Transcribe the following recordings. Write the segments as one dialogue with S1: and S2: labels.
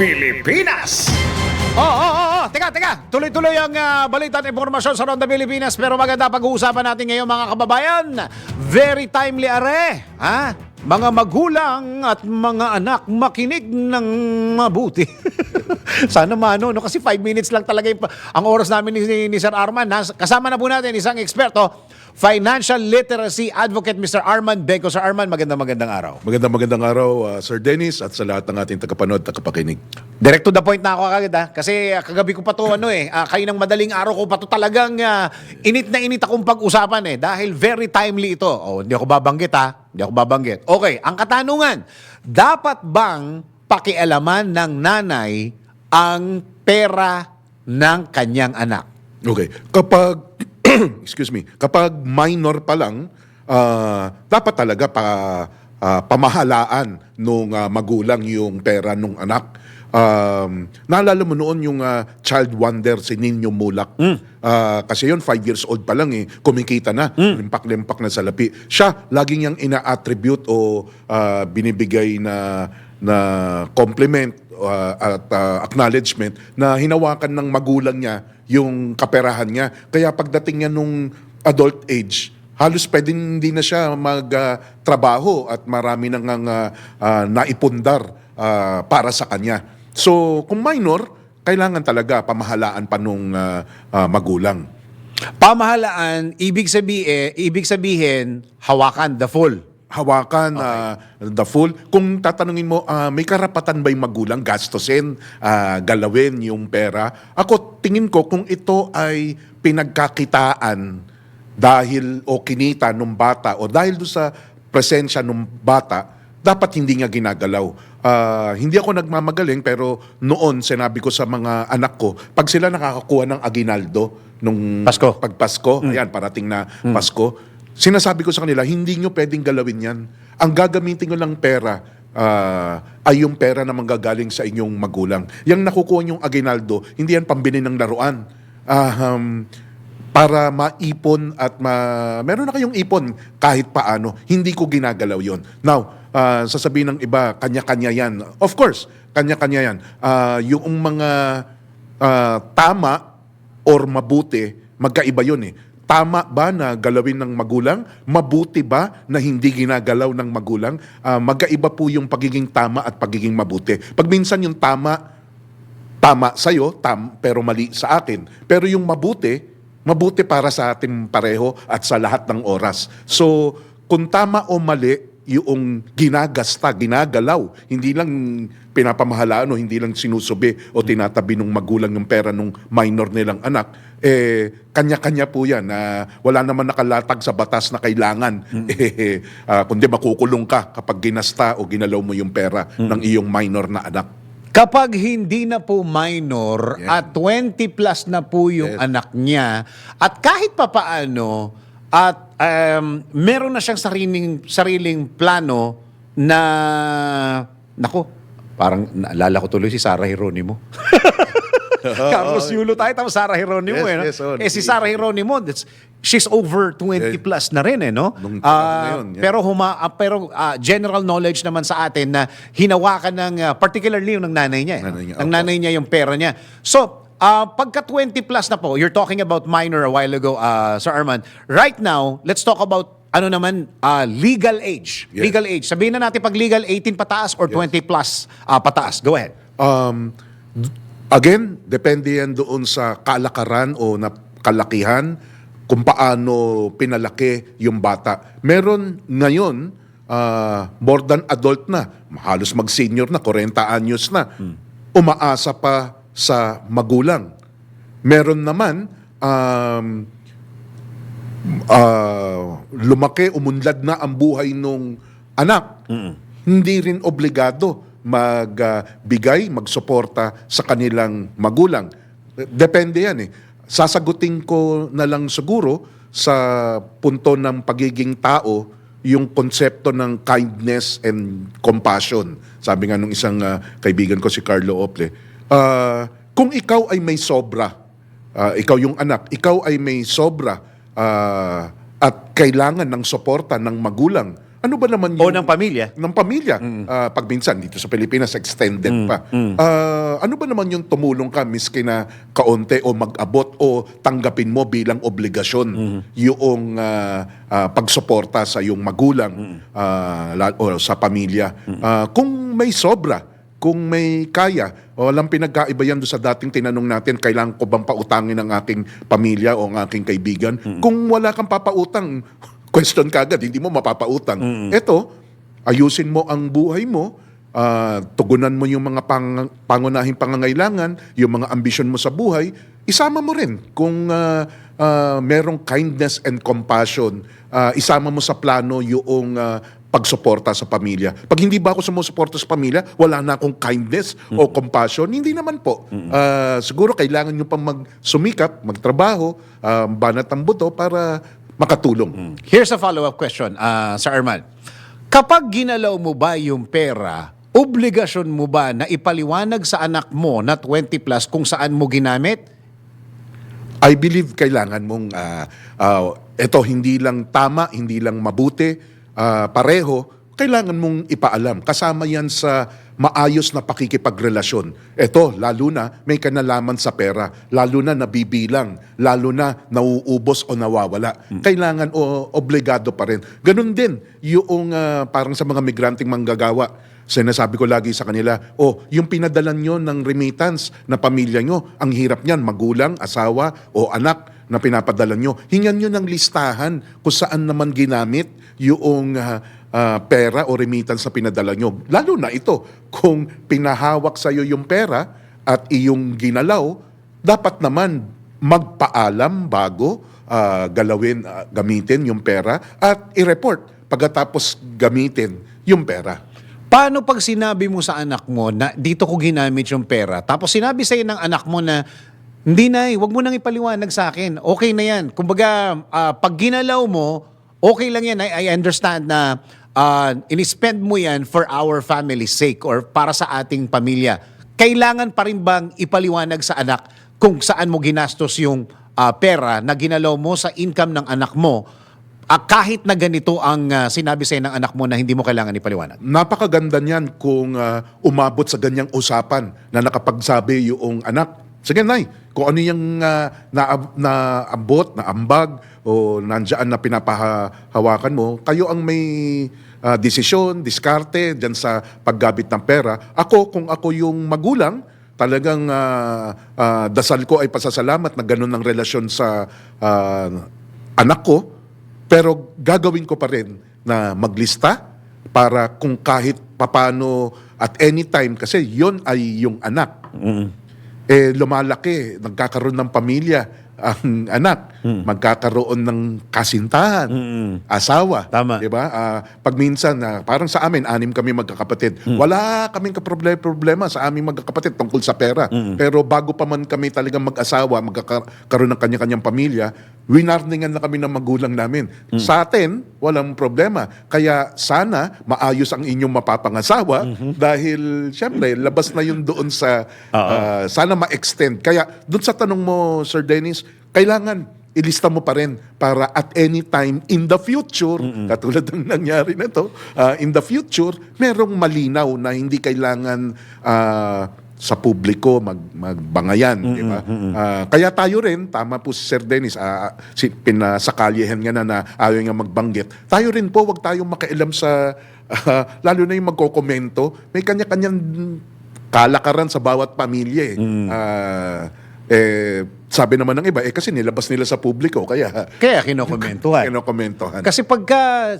S1: Pilipinas.
S2: Oo, oo, oo, oo. Teka, teka. Tuloy-tuloy ang ah, balita at impormasyon sa Ronda Pilipinas. Pero maganda pag-uusapan natin ngayon mga kababayan. Very timely are. Ha? Mga magulang at mga anak makinig ng mabuti. Sana mano, no? Kasi five minutes lang talaga yung, ang oras namin ni, ni Sir Arman. Nas- kasama na po natin isang eksperto, financial literacy advocate Mr. Arman Beko. Sir Arman, magandang magandang araw.
S3: Magandang magandang araw, uh, Sir Dennis, at sa lahat ng ating tagapanood tagapakinig.
S2: Direct to the point na ako kagad ha. Kasi ah, kagabi ko pa to ano eh. ah, kayo ng madaling araw ko pa to talagang ah, init na init akong pag-usapan eh. Dahil very timely ito. Oh, hindi ako babanggit ha. Hindi ako babanggit. Okay, ang katanungan. Dapat bang pakialaman ng nanay ang pera ng kanyang anak?
S3: Okay. Kapag, excuse me, kapag minor pa lang, ah, dapat talaga pa, ah, pamahalaan nung ah, magulang yung pera nung anak. Um, naalala mo noon yung ah, child wonder si Nino Mulak. Ah, kasi yun, five years old pa lang eh, kumikita na, limpak-limpak na sa lapi. Siya, laging niyang ina-attribute o ah, binibigay na na compliment uh, at uh, acknowledgement na hinawakan ng magulang niya yung kaperahan niya. Kaya pagdating niya nung adult age, halos pwedeng hindi na siya magtrabaho at marami nang uh, uh, naipundar uh, para sa kanya. So, kung minor, kailangan talaga pamahalaan pa nung uh, uh, magulang.
S2: Pamahalaan, ibig sabihin, ibig sabihin, hawakan the full.
S3: hawakan ah, the full. Kung tatanungin mo, ah, may karapatan ba yung magulang gastusin, ah, galawin yung pera? Ako, tingin ko kung ito ay pinagkakitaan dahil o kinita nung bata o dahil doon sa presensya nung bata, dapat hindi niya ginagalaw. Ah, hindi ako nagmamagaling pero noon sinabi ko sa mga anak ko, pag sila nakakakuha ng aginaldo nung
S2: Pasko.
S3: pag Pasko, ayan, parating na Pasko, sinasabi ko sa kanila, hindi nyo pwedeng galawin yan. Ang gagamitin nyo lang pera ah, ay yung pera na manggagaling sa inyong magulang. Yung nakukuha nyong aginaldo, hindi yan pambili ng laruan. Ah, um, para maipon at ma meron na kayong ipon kahit paano, hindi ko ginagalaw yon. Now, ah, sasabihin ng iba, kanya-kanya yan. Of course, kanya-kanya yan. Ah, yung mga ah, tama or mabuti, magkaiba yun eh. Tama ba na galawin ng magulang? Mabuti ba na hindi ginagalaw ng magulang? Ah, magkaiba po yung pagiging tama at pagiging mabuti. Pag minsan yung tama, tama sa'yo, tam, pero mali sa akin. Pero yung mabuti, mabuti para sa ating pareho at sa lahat ng oras. So, kung tama o mali, yung ginagasta, ginagalaw, hindi lang pinapamahalaan o hindi lang sinusubi o tinatabi ng magulang yung pera ng minor nilang anak, eh, kanya-kanya po yan. na wala naman nakalatag sa batas na kailangan. Eh, ah, kundi makukulong ka kapag ginasta o ginalaw mo yung pera ng iyong minor na anak.
S2: Kapag hindi na po minor
S3: Yeah.
S2: at 20 plus na po yung
S3: Yes.
S2: anak niya at kahit papaano at um, meron na siyang sariling sariling plano na nako parang naalala ko tuloy si Sarah Geronimo. Carlos Yulo tayo tapos Sarah Geronimo
S3: Yes,
S2: eh, no?
S3: yes, oh,
S2: eh si Sarah Geronimo that's, she's over 20
S3: Yeah.
S2: plus na rin eh no
S3: Nung na yun, yeah.
S2: pero huma ah, pero ah, general knowledge naman sa atin na hinawakan ng ah, particularly yung ng nanay niya, eh,
S3: Nanay
S2: no?
S3: niya,
S2: ng nanay niya yung pera niya. So, ah, pagka 20 plus na po, you're talking about minor a while ago, ah, Sir Arman. Right now, let's talk about ano naman ah, legal age.
S3: Yes.
S2: Legal age. Sabihin na natin pag legal 18 pataas or 20 plus ah, pataas. Go ahead.
S3: Um, again, depende yan doon sa kalakaran o na kalakihan kung paano pinalaki yung bata. Meron ngayon, ah, more than adult na, halos mag-senior na, 40 anyos na, umaasa pa sa magulang. Meron naman, um, ah, lumaki, umunlad na ang buhay nung anak, hindi rin obligado magbigay, magsuporta sa kanilang magulang. Depende yan eh. Sasagutin ko na lang siguro sa punto ng pagiging tao yung konsepto ng kindness and compassion. Sabi nga nung isang ah, kaibigan ko si Carlo Ople, ah, kung ikaw ay may sobra, ah, ikaw yung anak, ikaw ay may sobra ah, at kailangan ng suporta ng magulang ano ba naman
S2: O ng pamilya.
S3: ng pamilya. Ah, pag minsan, dito sa Pilipinas, extended pa. Ah, ano ba naman yung tumulong ka, miski na kaunti o mag-abot o tanggapin mo bilang obligasyon yung ah, ah, pagsuporta sa iyong magulang ah, la- o sa pamilya. Ah, kung may sobra, kung may kaya, walang pinagkaiba yan doon sa dating tinanong natin, kailangan ko bang pautangin ang aking pamilya o ang aking kaibigan? Kung wala kang papautang, question ka agad, hindi mo mapapautang. Ito, ayusin mo ang buhay mo, ah, tugunan mo yung mga pang, pangunahing pangangailangan, yung mga ambisyon mo sa buhay, isama mo rin kung ah, ah, merong kindness and compassion, ah, isama mo sa plano yung ah, pagsuporta sa pamilya. Pag hindi ba ako sumusuporta sa pamilya, wala na akong kindness o compassion, hindi naman po. Ah, siguro kailangan nyo pang magsumikap, magtrabaho, ah, banat ang buto para makatulong.
S2: Here's a follow-up question, ah, Sir Arman. Kapag ginalaw mo ba yung pera, obligasyon mo ba na ipaliwanag sa anak mo na 20 plus kung saan mo ginamit?
S3: I believe kailangan mong ah, ah, ito hindi lang tama, hindi lang mabuti, ah, pareho, kailangan mong ipaalam. Kasama yan sa maayos na pakikipagrelasyon. Ito, lalo na may kanalaman sa pera, lalo na nabibilang, lalo na nauubos o nawawala. Kailangan o obligado pa rin. Ganun din yung ah, parang sa mga migranteng manggagawa. Sinasabi ko lagi sa kanila, oh, yung pinadalan nyo ng remittance na pamilya nyo, ang hirap niyan, magulang, asawa o anak na pinapadala nyo. Hingan nyo ng listahan kung saan naman ginamit yung ah, ah, pera o remittance na pinadala nyo. Lalo na ito, kung pinahawak sa'yo yung pera at iyong ginalaw, dapat naman magpaalam bago ah, galawin, ah, gamitin yung pera at i-report pagkatapos gamitin yung pera.
S2: Paano pag sinabi mo sa anak mo na dito ko ginamit yung pera, tapos sinabi sa'yo ng anak mo na hindi na, wag mo nang ipaliwanag sa akin. Okay na yan. Kumbaga, ah, pag ginalaw mo, okay lang yan. I, I understand na uh, in-spend mo yan for our family's sake or para sa ating pamilya. Kailangan pa rin bang ipaliwanag sa anak kung saan mo ginastos yung ah, pera na ginalaw mo sa income ng anak mo Ah, kahit na ganito ang ah, sinabi sa'yo ng anak mo na hindi mo kailangan ipaliwanag.
S3: Napakaganda niyan kung ah, umabot sa ganyang usapan na nakapagsabi yung anak. Sige, Nay, kung ano yung ah, na, naabot, naambag, o nandyan na pinapahawakan mo, kayo ang may ah, desisyon, diskarte dyan sa paggamit ng pera. Ako, kung ako yung magulang, talagang ah, ah, dasal ko ay pasasalamat na ganun ang relasyon sa ah, anak ko. Pero gagawin ko pa rin na maglista para kung kahit papano at any time kasi yon ay yung anak. Eh lumalaki, nagkakaroon ng pamilya ang anak, magkakaroon ng kasintahan, asawa,
S2: Tama.
S3: 'di ba? Ah, pag minsan ah, parang sa amin anim kami magkakapatid. Wala kaming kaproblema problema sa aming magkakapatid tungkol sa pera. Pero bago pa man kami talagang mag-asawa, magkakaroon ng kanya-kanyang pamilya, winarningan na kami ng magulang namin. Sa atin, walang problema. Kaya sana maayos ang inyong mapapangasawa dahil syempre labas na yun doon sa ah, sana ma-extend. Kaya doon sa tanong mo Sir Dennis, kailangan ilista mo pa rin para at any time in the future, katulad ng nangyari na to, ah, in the future, merong malinaw na hindi kailangan ah, sa publiko mag, magbangayan, di ba? Ah, kaya tayo rin, tama po si Sir Dennis, ah, si, pinasakalyehan nga na na ayaw nga magbanggit. Tayo rin po, wag tayong makialam sa, ah, lalo na yung magkokomento, may kanya-kanyang kalakaran sa bawat pamilya eh. Ah, eh, sabi naman ng iba, eh kasi nilabas nila sa publiko, kaya
S2: Kaya kinokomentuhan.
S3: kinokomentohan.
S2: Kasi pagka,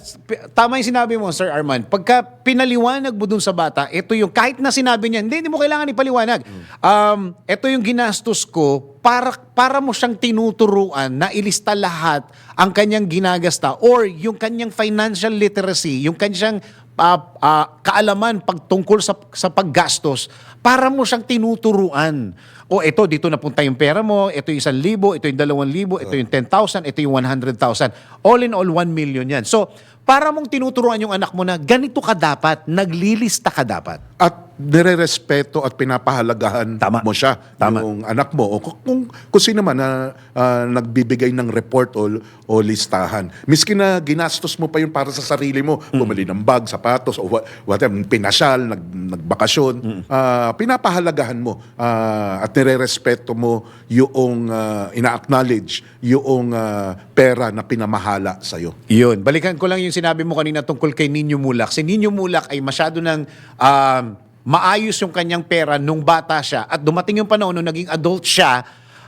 S2: tama yung sinabi mo, Sir Arman, pagka pinaliwanag mo dun sa bata, ito yung, kahit na sinabi niya, hindi, hindi mo kailangan ipaliwanag. Um, ito yung ginastos ko para, para mo siyang tinuturuan na ilista lahat ang kanyang ginagasta or yung kanyang financial literacy, yung kanyang ah, ah, kaalaman pagtungkol sa, sa paggastos, para mo siyang tinuturuan. O ito, dito napunta yung pera mo, ito yung isang libo, ito yung dalawang libo, ito yung 10,000, ito yung 100,000. All in all, 1 million yan. So, para mong tinuturuan yung anak mo na ganito ka dapat, naglilista ka dapat.
S3: At nire-respeto at pinapahalagahan
S2: Tama.
S3: mo siya,
S2: Tama.
S3: yung anak mo, o kung, kung, sino man na ah, nagbibigay ng report o, o listahan. Miski na ginastos mo pa yun para sa sarili mo, bumili ng bag, sapatos, o wha- whatever, pinasyal, nag, nagbakasyon, ah, pinapahalagahan mo ah, at nire-respeto mo yung ah, ina-acknowledge yung ah, pera na pinamahala sa'yo.
S2: Yun. Balikan ko lang yung sinabi mo kanina tungkol kay Ninyo Mulak. Si Ninyo Mulak ay masyado ng um, maayos yung kanyang pera nung bata siya at dumating yung panahon nung naging adult siya,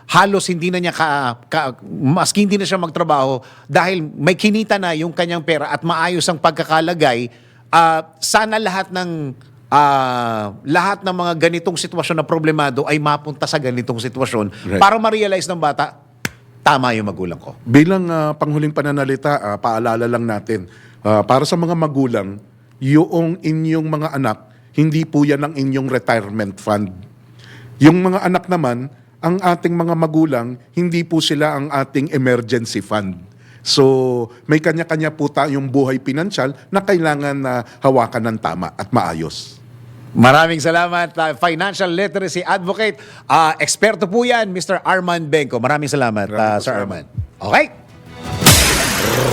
S2: halos hindi na niya ka, ka maski hindi na siya magtrabaho dahil may kinita na yung kanyang pera at maayos ang pagkakalagay. Ah, sana lahat ng ah, lahat ng mga ganitong sitwasyon na problemado ay mapunta sa ganitong sitwasyon
S3: Right.
S2: para ma-realize ng bata, tama yung magulang ko.
S3: Bilang ah, panghuling pananalita, ah, paalala lang natin, ah, para sa mga magulang, yung inyong mga anak, hindi po yan ang inyong retirement fund. Yung mga anak naman, ang ating mga magulang, hindi po sila ang ating emergency fund. So, may kanya-kanya po tayong buhay pinansyal na kailangan na hawakan ng tama at maayos.
S2: Maraming salamat, uh, Financial Literacy Advocate. Ah, eksperto po yan, Mr. Arman Benko. Maraming salamat,
S3: Maraming
S2: uh, Sir. Arman. Okay?